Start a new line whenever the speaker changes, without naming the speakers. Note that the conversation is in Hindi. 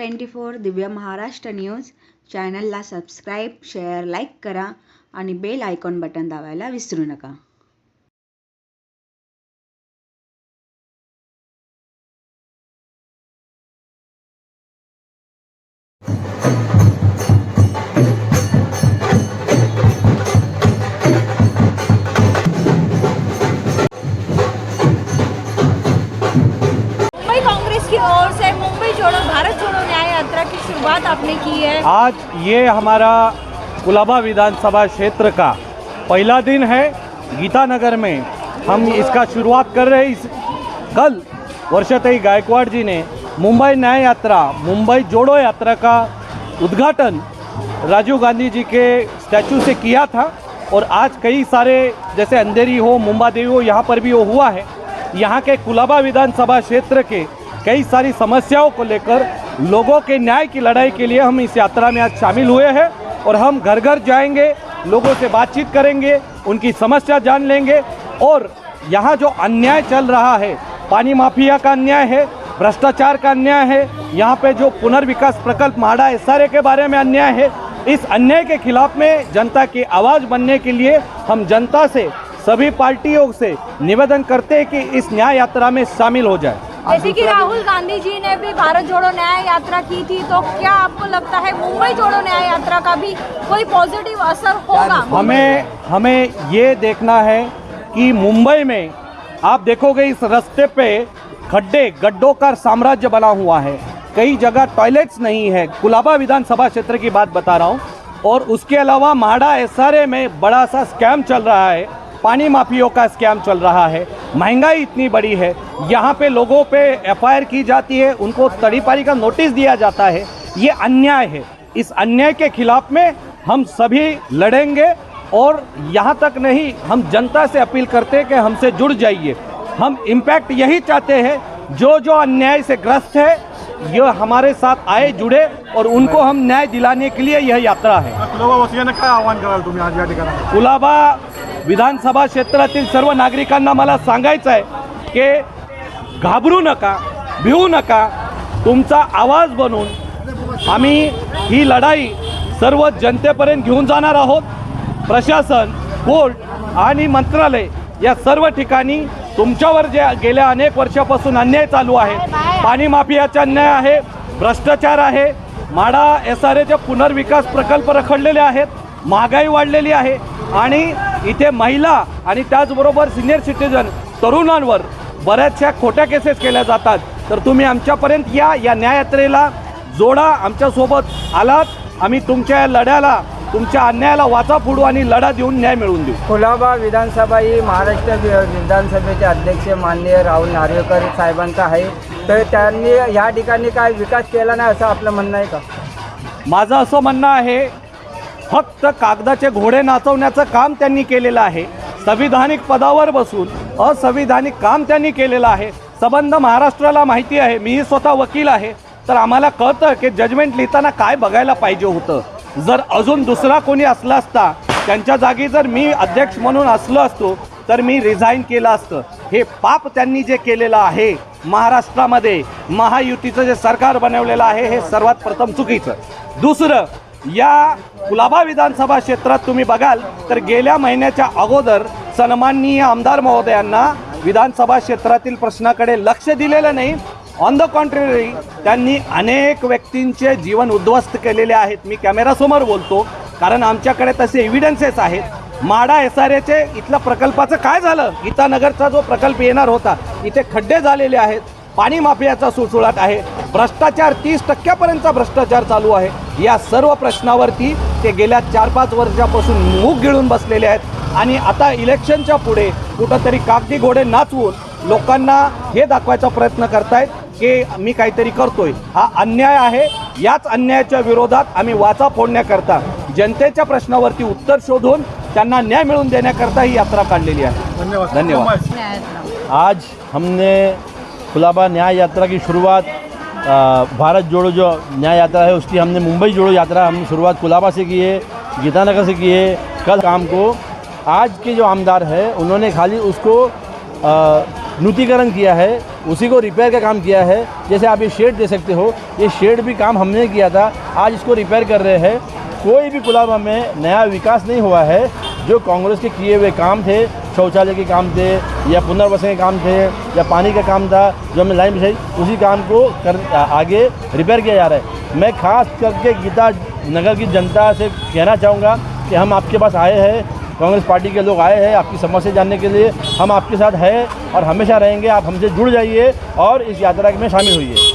Twenty four Divya Maharashtra news चॅनलला सबस्क्राईब, शेअर, लाईक करा आणि बेल आयकॉन बटन दाबायला विसरू नका.
मुंबई कांग्रेस की ओर से मुंबई जोड़ो भारत जोड़ो यात्रा की शुरुआत आपने की है?
आज ये हमारा कुलाबा विधानसभा क्षेत्र का पहला दिन है गीतानगर में। हम इसका शुरुआत कर रहे हैं। इस कल वर्षतई गायकवाड़ जी ने मुंबई न्याय यात्रा, मुंबई जोड़ो यात्रा का उद्घाटन राजीव गांधी जी के स्टैचू से किया था और आज कई सारे, जैसे अंधेरी हो मुंबा देवी हो, यहाँ पर भी वो हुआ है। यहाँ के कुलाबा विधानसभा क्षेत्र के कई सारी समस्याओं को लेकर लोगों के न्याय की लड़ाई के लिए हम इस यात्रा में आज शामिल हुए हैं और हम घर घर जाएँगे, लोगों से बातचीत करेंगे, उनकी समस्या जान लेंगे और यहाँ जो अन्याय चल रहा है, पानी माफिया का अन्याय है, भ्रष्टाचार का अन्याय है, यहाँ पे जो पुनर्विकास प्रकल्प माड़ा एसआरए के बारे में अन्याय है, इस अन्याय के खिलाफ में जनता की आवाज़ बनने के लिए हम जनता से, सभी पार्टियों से निवेदन करते हैं कि इस न्याय यात्रा में शामिल हो जाए।
जैसे कि राहुल गांधी जी ने भी भारत जोड़ो न्याय यात्रा की थी तो क्या आपको लगता है मुंबई जोड़ो न्याय यात्रा का भी कोई पॉजिटिव असर होगा?
हमें हमें ये देखना है कि मुंबई में आप देखोगे इस रास्ते पे खड्डे गड्ढों का साम्राज्य बना हुआ है। कई जगह टॉयलेट्स नहीं है। कुलाबा विधानसभा क्षेत्र की बात बता रहा हूँ। और उसके अलावा माड़ा एस में बड़ा सा स्कैम चल रहा है। पानी माफियों का स्कैम चल रहा है। महँगाई इतनी बड़ी है। यहाँ पे लोगों पे एफआईआर की जाती है। उनको तड़ीपारी का नोटिस दिया जाता है। ये अन्याय है। इस अन्याय के खिलाफ में हम सभी लड़ेंगे और यहाँ तक नहीं हम जनता से अपील करते हैं कि हमसे जुड़ जाइए। हम इम्पैक्ट यही चाहते हैं जो जो अन्याय से ग्रस्त है ये हमारे साथ आए जुड़े और उनको हम न्याय दिलाने के लिए यह यात्रा है।
कुलाबा वासियांना काय आव्हान कराल तुम्ही आज या ठिकाणी
कुलाबा विधानसभा क्षेत्रातील सर्व नागरिकांना मला सांगायचं आहे की घाबरू नका भिवू नका. तुमचा आवाज बनून आम्ही ही लढाई सर्व जनतेपर्यंत घेऊन जाणार आहोत. प्रशासन कोर्ट आणि मंत्रालय या सर्व ठिकाणी तुमच्यावर जे गेल्या अनेक वर्षापासून अन्याय चालू आहे पाणी माफियाचा अन्याय आहे भ्रष्टाचार आहे माडा एस आर एचे पुनर्विकास प्रकल्प रखडलेले आहेत महागाई वाढलेली आहे आणि इथे महिला आणि त्याचबरोबर सिनियर सिटीजन तरुणांवर बऱ्याचशा खोट्या केसेस केल्या जातात. तर तुम्ही आमच्यापर्यंत या या न्याययात्रेला जोडा आमच्यासोबत आलात. आम्ही तुमच्या या लढ्याला तुमच्या अन्यायाला वाचा फोडू आणि लढा देऊन न्याय मिळवून देऊ.
कुलाबा विधानसभा ही महाराष्ट्र विधानसभेचे अध्यक्ष माननीय राहुल नार्वेकर साहेबांचा आहे. तर त्यांनी या ठिकाणी काय विकास केला नाही असं आपलं म्हणणं आहे का?
माझं असं म्हणणं आहे फक्त कागदाचे घोडे नाचवण्याचं काम त्यांनी केलेलं आहे. संविधानिक पदावर बसून असंविधानिक काम त्यांनी केलेलं आहे. संबंध महाराष्ट्राला माहिती आहे. मीही स्वतः वकील आहे. तर आम्हाला कळतं की जजमेंट लिहिताना काय बघायला पाहिजे होतं. जर अजून दुसरा कोणी असला असता त्यांच्या जागी जर मी अध्यक्ष म्हणून असलो असतो तर मी रिझाईन केलं असतं. हे पाप त्यांनी जे केलेलं आहे महाराष्ट्रामध्ये महायुतीचं जे सरकार बनवलेलं आहे हे सर्वात प्रथम चुकीचं. दुसरं या कुलाबा विधानसभा क्षेत्रात तुम्ही बघाल तर गेल्या महिन्याच्या अगोदर सन्माननीय आमदार महोदयांना विधानसभा क्षेत्रातील प्रश्नाकडे लक्ष दिलेलं नाही. ऑन द कॉन्ट्ररी त्यांनी अनेक व्यक्तींचे जीवन उद्ध्वस्त केलेले आहेत. मी कॅमेरासमोर बोलतो कारण आमच्याकडे तसे एव्हिडन्सेस आहेत. माडा एस आर एचे इथल्या प्रकल्पाचं काय झालं? गीतानगरचा जो प्रकल्प येणार होता इथे खड्डे झालेले आहेत. पाणी माफियाचा सुळसुळाट आहे. भ्रष्टाचार तीस टक्क्यापर्यंतचा भ्रष्टाचार चालू आहे. या सर्व प्रश्नावरती ते गेल्या चार पाच वर्षापासून मूग गिळून बसलेले आहेत. आणि आता इलेक्शनच्या पुढे कुठंतरी कागदी घोडे नाचवून लोकांना हे दाखवायचा प्रयत्न करतायत की मी काहीतरी करतोय. हा अन्याय आहे. याच अन्यायाच्या विरोधात आम्ही वाचा फोडण्याकरता जनतेच्या प्रश्नावरती उत्तर शोधून त्यांना न्याय मिळवून देण्याकरता ही यात्रा काढलेली आहे.
धन्यवाद.
धन्यवाद.
आज हमने खुलाबा न्याय यात्रा की शुरुआत भारत जोड़ो जो न्याय यात्रा है, उसकी हमने मुंबई जोड़ो यात्रा हम शुरुआत कुलाबा से की है, गीतानगर से की है, कल काम को आज के जो आमदार है, उन्होंने खाली उसको नूतीकरण किया है, उसी को रिपेयर का काम किया है। जैसे आप ये शेड दे सकते हो, ये शेड भी काम हमने किया था, आज इसको रिपेयर कर रहे हैं। कोई भी कुलाबा में नया विकास नहीं हुआ है, जो कांग्रेस के किए हुए काम थे शौचालय के काम थे, या पुनर्वसन के काम थे, या पानी का काम था, जो हमने लाइन बिछाई, उसी काम को कर आगे रिपेयर किया जा रहा है। मैं खास करके गीता नगर की जनता से कहना चाहूँगा कि हम आपके पास आए हैं, कांग्रेस पार्टी के लोग आए हैं आपकी समस्या जानने के लिए। हम आपके साथ हैं और हमेशा रहेंगे, आप हमसे जुड़ जाइए और इस यात्रा में शामिल होइए।